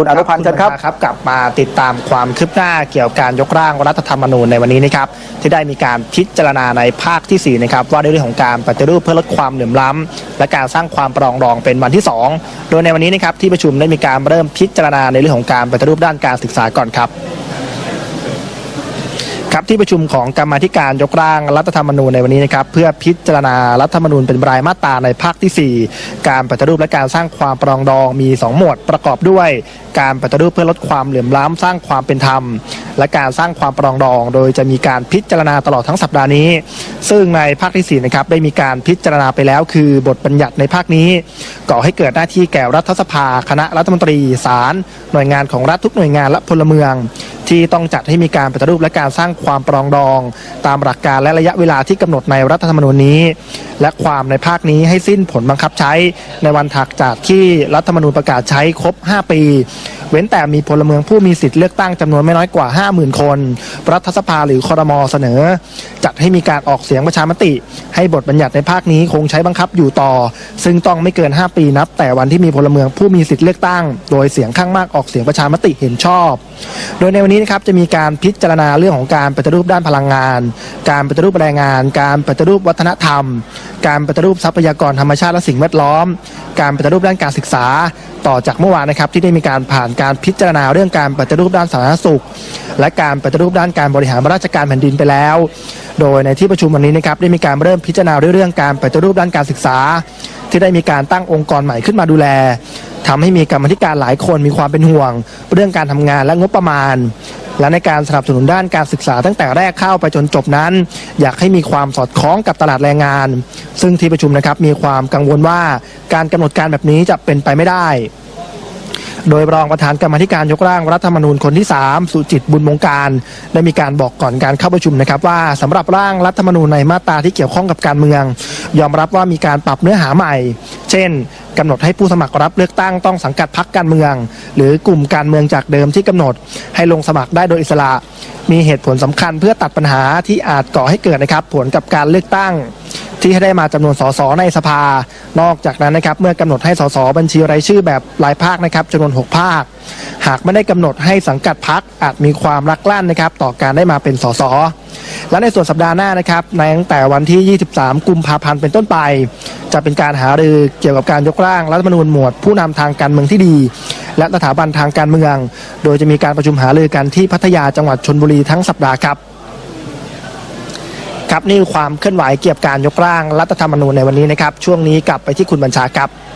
คุณอนุพันธ์เชิญครับครับ กลับมาติดตามความคืบหน้าเกี่ยวกับการยกร่างรัฐธรรมนูญในวันนี้นะครับที่ได้มีการพิจารณาในภาคที่ 4 นะครับ ว่าด้วยเรื่องของการปฏิรูปเพื่อลดความเหลื่อมล้ำและการสร้างความปรองดองเป็นวันที่ 2 โดยในวันนี้นะครับที่ประชุมได้มีการเริ่มพิจารณาในเรื่องของการปฏิรูปด้านการศึกษาก่อนครับ ครับที่ประชุมของกรรมธิการยกร่างรัฐธรรมนูญในวันนี้นะครับเพื่อพิจารณารัฐธรรมนูญเป็นรายมาตราในภาคที่ 4 การปฏิรูปและการสร้างความปรองดองมี 2 หมวดประกอบด้วย การปฏิรูปเพื่อลดความเหลื่อมล้ำสร้างความเป็นธรรม และการสร้างความปรองดอง โดยจะมีการพิจารณาตลอดทั้งสัปดาห์นี้ ซึ่งในภาคที่4นะครับได้มีการพิจารณาไปแล้ว คือบทบัญญัติในภาคนี้ ก่อให้เกิดหน้าที่แก่รัฐสภา คณะรัฐมนตรีศาลหน่วยงานของรัฐทุกหน่วยงานและพลเมือง ที่ต้องจัดให้มีการปฏิรูปและการสร้างความปรองดอง ตามหลักการและระยะเวลาที่กำหนดในรัฐธรรมนูญนี้ และความในภาคนี้ให้สิ้นผลบังคับใช้ในวันถัดจากที่รัฐธรรมนูญประกาศใช้ครบ 5 ปี เว้นแต่มีพลเมืองผู้มีสิทธิ์เลือกตั้งจำนวนไม่น้อยกว่า 50,000 คน รัฐสภาหรือคอรมอเสนอ จัดให้มีการออกเสียงประชามติ ให้บทบัญญัติในภาคนี้คงใช้บังคับอยู่ต่อ ซึ่งต้องไม่เกิน 5 ปีนับ แต่วันที่มีพลเมืองผู้มีสิทธิ์เลือกตั้ง โดยเสียงข้างมากออกเสียงประชามติเห็นชอบ โดยในวันนี้นะครับจะมีการพิจารณาเรื่องของการปฏิรูปด้านพลังงาน การปฏิรูปแรงงาน การปฏิรูปวัฒนธรรม การปฏิรูปทรัพยากรธรรมชาติและสิ่งแวดล้อม การปฏิรูปด้านการศึกษา ต่อจากเมื่อวานนะครับที่ได้มีการผ่านการพิจารณาเรื่องการปฏิรูปด้านสาธารณสุข และการปฏิรูปด้านการบริหารราชการแผ่นดินไปแล้ว โดยในที่ประชุมวันนี้นะครับได้มีการเริ่มพิจารณาเรื่องการปฏิรูปด้านการศึกษา ที่ได้มีการตั้งองค์กรใหม่ขึ้นมาดูแล ทำให้มีกรรมธิการหลายคนมีความเป็นห่วง เรื่องการทำงานและงบประมาณ และในการสนับสนุนด้านการศึกษาตั้งแต่แรกเข้าไปจนจบนั้น อยากให้มีความสอดคล้องกับตลาดแรงงาน ซึ่งที่ประชุมนะครับมีความกังวลว่าการกำหนดการแบบนี้จะเป็นไปไม่ได้โดยรองประธานกรรมธิการยกร่างรัฐธรรมนูญคนที่ 3 สุจิตบุญมงการ ได้มีการบอกก่อนการเข้าประชุมนะครับ ว่าสำหรับร่างรัฐธรรมนูญในมาตราที่เกี่ยวข้องกับการเมือง ยอมรับว่ามีการปรับเนื้อหาใหม่ เช่น กำหนดให้ผู้สมัครรับเลือกตั้งต้องสังกัดพรรคการเมือง หรือกลุ่มการเมืองจากเดิมที่กำหนด ให้ลงสมัครได้โดยอิสระ มีเหตุผลสำคัญเพื่อตัดปัญหาที่อาจก่อให้เกิดนะครับ ผลกับการเลือกตั้ง ที่ให้ได้มาจำนวนสสในสภา นอกจากนั้นนะครับ เมื่อกำหนดให้สสบัญชีรายชื่อแบบรายภาคนะครับจำนวน 6 ภาค หากไม่ได้กำหนดให้สังกัดพักอาจมีความลักลั่นนะครับ ต่อการได้มาเป็นสส และในส่วนสัปดาห์หน้านะครับในตั้งแต่วันที่ 23 กุมภาพันธ์เป็นต้นไป จะเป็นการหารือเกี่ยวกับการยกร่างรัฐธรรมนูญหมวดผู้นำทางการเมืองที่ดี และสถาบันทางการเมือง โดยจะมีการประชุมหารือกันที่พัทยาจังหวัดชนบุรีทั้งสัปดาห์ครับครับนี่คือความเคลื่อนไหวเกี่ยวกับการยกร่างรัฐธรรมนูญในวันนี้นะครับ ช่วงนี้กลับไปที่คุณบัญชาครับ